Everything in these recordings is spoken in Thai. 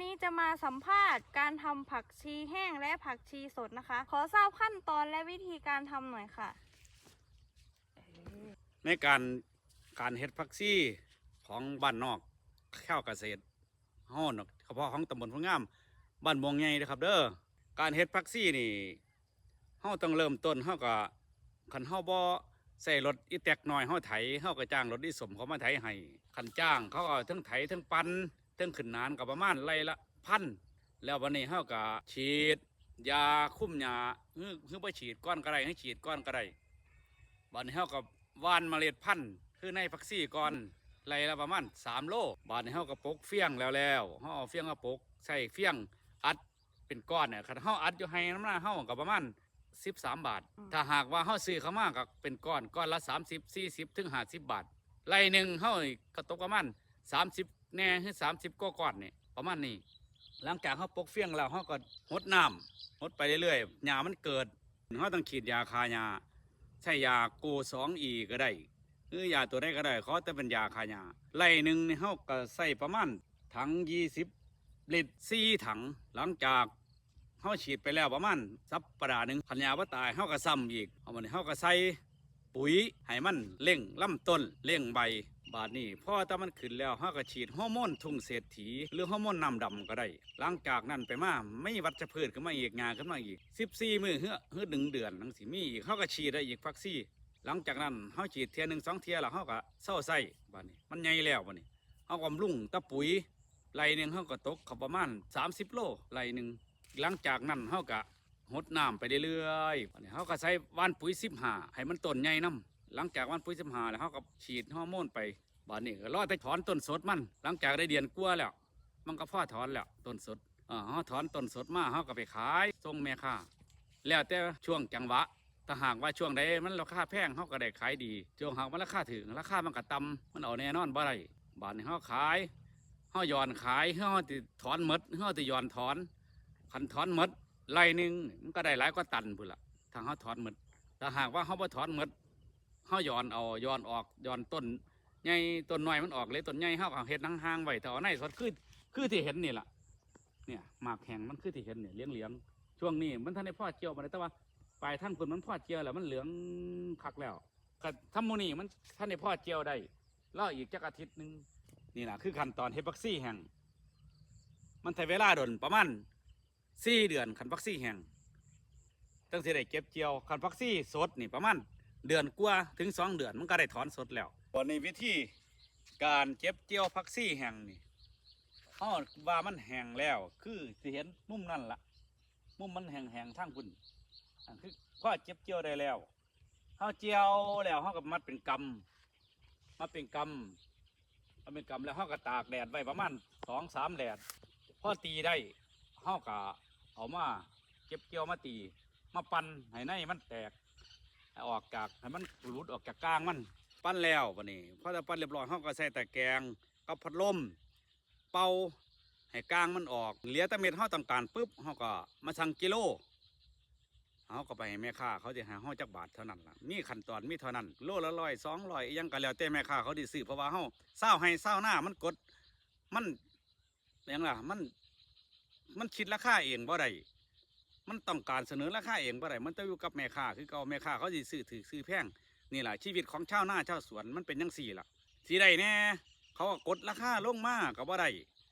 นี้จะมาสัมภาษณ์การทำผักชีแห้งและผักชีสดนะคะ ขอทราบขั้นตอนและวิธีการทำหน่อยค่ะ ในการการเฮ็ดผักซี่ของบ้านนอกข้าวเกษตรห้อนเฉพาะของตำบลพะงาม บ้านมวงใหญ่นะครับ เด้อการเฮ็ดผักซี่นี่เฮาต้องเริ่มต้นเฮาก็คันเฮาบ่ใส่รถอีแตกหน้อยเฮาไถเฮาก็จ้างรถอีสมเขามาไถให้คันจ้างเขาก็ทั้งไถทั้งปัน ทั้งขึ้นนานก็ประมาณไร่ละพันแล้ววันนี้เฮาก็ฉีด ยาคุ้มหญ้าคือคือบ่ฉีดก้อนก็ได้ให้ฉีดก้อนก็ได้บัดนี้เฮาก็หว่านเมล็ดพันธุ์คือในผักซี่ก่อนไร่ละประมาณ3โลบัดนี้เฮาก็ปลูกเฟี้ยงแล้วแล้วเฮาเอาเฟี้ยงมาปลูกใส่เฟี้ยงอัดเป็นก้อนเนี่ยคันเฮาอัดอยู่ให้น้ำหน้าเฮาก็ประมาณ13บาทอืมถ้าหากว่าเฮาซื้อเข้ามาก็เป็นก้อนก้อนละ30 40ถึง50บาทไร่หนึ่งเฮาก็ตกประมาณ30 แน่คือ30ก็ก้อนนี่ประมาณนี้ หลังจากเขาปลูกเฟี้ยงแล้วเขาก็หดน้ำหดไปเรื่อยๆหญ้ามันเกิดเขาต้องฉีดยาคาหญ้าใช้ยาโกสองอีก็ได้หรือยาตัวใดก็ได้เขาแต่เป็นยาคาหญ้าไล่หนึ่งนี่เขาก็ใส่ประมาณถังยี่สิบลิตรสี่ถัง หลังจากเขาฉีดไปแล้วประมาณสัปปดาห์หนึ่งพันยาว่าตายเขาก็ซ้ำอีกเอามันเขาก็ใส่ปุ๋ยให้มันเร่งลำต้นเร่งใบ บาดนี้พอถ้ามันขึ้นแล้วเขาก็ฉีดฮอร์โมนทุ่งเศรษฐี หรือฮอร์โมนน้ำดำก็ได้ หลังจากนั้นไปมาไม่วัชพืชขึ้นมาอีกงานขึ้นมาอีก 14 มือเฮือเฮือหนึ่งเดือนทั้งสิมีอีกเขาก็ฉีดได้อีกฟักซี่ หลังจากนั้นเขาฉีดเทียหนึ่งสองเทียแล้วเขาก็เศร้าใส่บาดนี้ มันใหญ่แล้วบาดนี้เขาก็บำรุงตะปุ๋ยไรหนึ่งเขาก็ตกเขาประมาณ 30 โลไรหนึ่งหลังจากนั้นเขาก็หดน้ำไปเรื่อยๆบาดนี้เขาก็ใส่ว่านปุ๋ยสิบหาให้มันต้นใหญ่น้ำ หลังจากว่านปุ๋ยสิบหาแล้วเขาก็ฉีดฮอร์โมนไปบานนี้ก็รอแต่ถอนต้นสดมัน หลังจากได้เดือนกลัวแล้ว มันก็พ่อถอนแล้วต้นสดอ่าเขาถอนต้นสดมาเขาก็ไปขายส่งแม่ค้าแล้วแต่ช่วงจังหวะถ้าหากว่าช่วงใดมันราคาแพงเขาก็ได้ขายดีช่วงหากมันราคาถึงราคามันก็ต่ำมันเอาแน่นอนบ่ได้บานนี้เขาขายเขาย้อนขายเขาติถอนหมดเขาติย้อนถอนคันถอนหมดไร่หนึ่งมันก็ได้หลายกว่าตันพุ่นละถ้าเขาถอนหมดถ้าหากว่าเขาบ่ถอนหมด เขาย้อนเอาย้อนออกย้อนต้นใหญ่ต้นน้อยมันออกเลยต้นใหญ่ห้าเอาเห็ดนางห่างไว้แต่เอาในสดคือคือที่เห็นนี่แหละเนี่ยหมากแข็งมันคือที่เห็นเนี่ยเลี้ยงเหลียงๆช่วงนี้มันท่านได้พ่อเจียวมาได้แต่ว่าปลายท่านคนมันพ่อเจียวแล้วมันเหลืองคักแล้วก็ทำโมนี่มันท่านได้พ่อเจียวได้แล้วอีกจักอาทิตย์หนึ่งนี่แหละคือขั้นตอนเฮดบักซี่แห่ง มันใช้เวลาดนประมาณสี่เดือนคันบักซี่แห่งตั้งแต่ได้เก็บเจียวคันบักซี่สดนี่ประมาณ เดือนกว่าถึงสองเดือนมันก็ได้ถอนสดแล้ววันนี้วิธีการเก็บเจียวพักซี่แห้งนี่เขาว่ามันแห้งแล้ว คือสิเห็นมุมนั่นละมุมมันแห้งแห้งทั้งคุณอันคือพ่อเก็บเจียวได้แล้วเขาเจียวแล้วเขาก็มัดเป็นกำมัดเป็นกำมัดเป็นกำแล้วเขาก็ตากแดดไว้ประมาณสองสามแดดพอตีได้เขาก็เอามาเก็บเจียวมาตี มาปั่นให้ในมันแตก ออกจากให้มันหลุดออกจากกลางมันปั้นแล้ววันนี้พอจะปั้นเรียบร้อยเขาก็ใส่ตะแกรงกับพัดลมเป่าให้กลางมันออกเหลือแต่เม็ดเขาต้องการปุ๊บเขาก็มาสั่งกิโลเขาก็ไปให้แม่ค้าเขาจะหาเขาจักบาทเท่านั้นล่ะมีขั้นตอนมีเท่านั้นโลละร้อยสองร้อยยังก็แล้วแต่แม่ค้าเขาดิซื้อเพราะว่าเขาเศร้าให้เศร้าหน้ามันกดมันยังล่ะมัน มันคิดราคาเองบ่ได้ มันต้องการเสนอราคาเองบ่ได้มันต้อยู่กับแม่ค้าคือเก่าแม่ค้าเขาสิซื้อถือซื้อแพงนี่แหละชีวิตของชาวนาชาวสวนมันเป็นยังสี่ล่ะสีใดแน่เขาก็กดราคาลงมาก็บ่ได้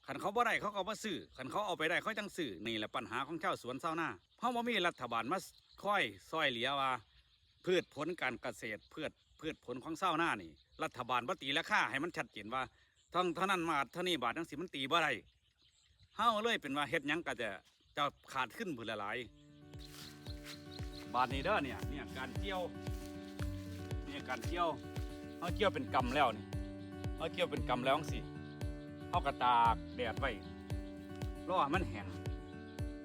ขันเขาบ่ได้เขาก็บ่ซื้อขันเขาเอาไปได้เขาจังซื้อนี่แหละปัญหาของชาวสวนชาวนาเพราะว่ามีรัฐบาลมาค่อยซอยเหลียว่าพืชผลการเกษตรพืชพืชผลของชาวนานี่ รัฐบาลบ่ตีราคาให้มันชัดเจนว่าเท่าเท่านั้นมาเท่านี้บาทจังสิมันตีบ่ได้เฮาเลยเป็นว่าเฮ็ดยังก็จะ จะขาดขึ้นพุ่นละหลาย บาทนี้เด้อเนี่ยเนี่ยการเกี่ยวเนี่ยการเกี่ยวเขาเกี่ยวเป็นกำแล้วนี่เขาเกี่ยวเป็นกำแล้วสิเขากระตากแดดไว้รอมันแห้ง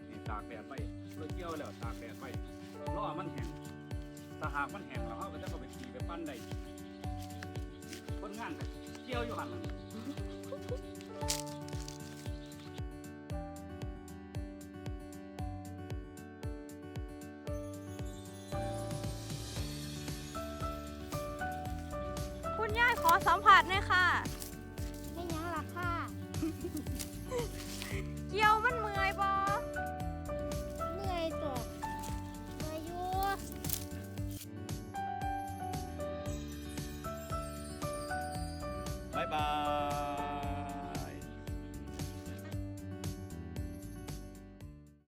นี่ตากแดดไว้เราเกี่ยวแล้วตากแดดไว้รอมันแห้งถ้าหากมันแห้งแล้วเขาก็จะเอาไปตีไปปั้นได้คนงานก็เกี่ยวอยู่หันล่ะ คุณย่าขอสัมผัสหน่อยค่ะ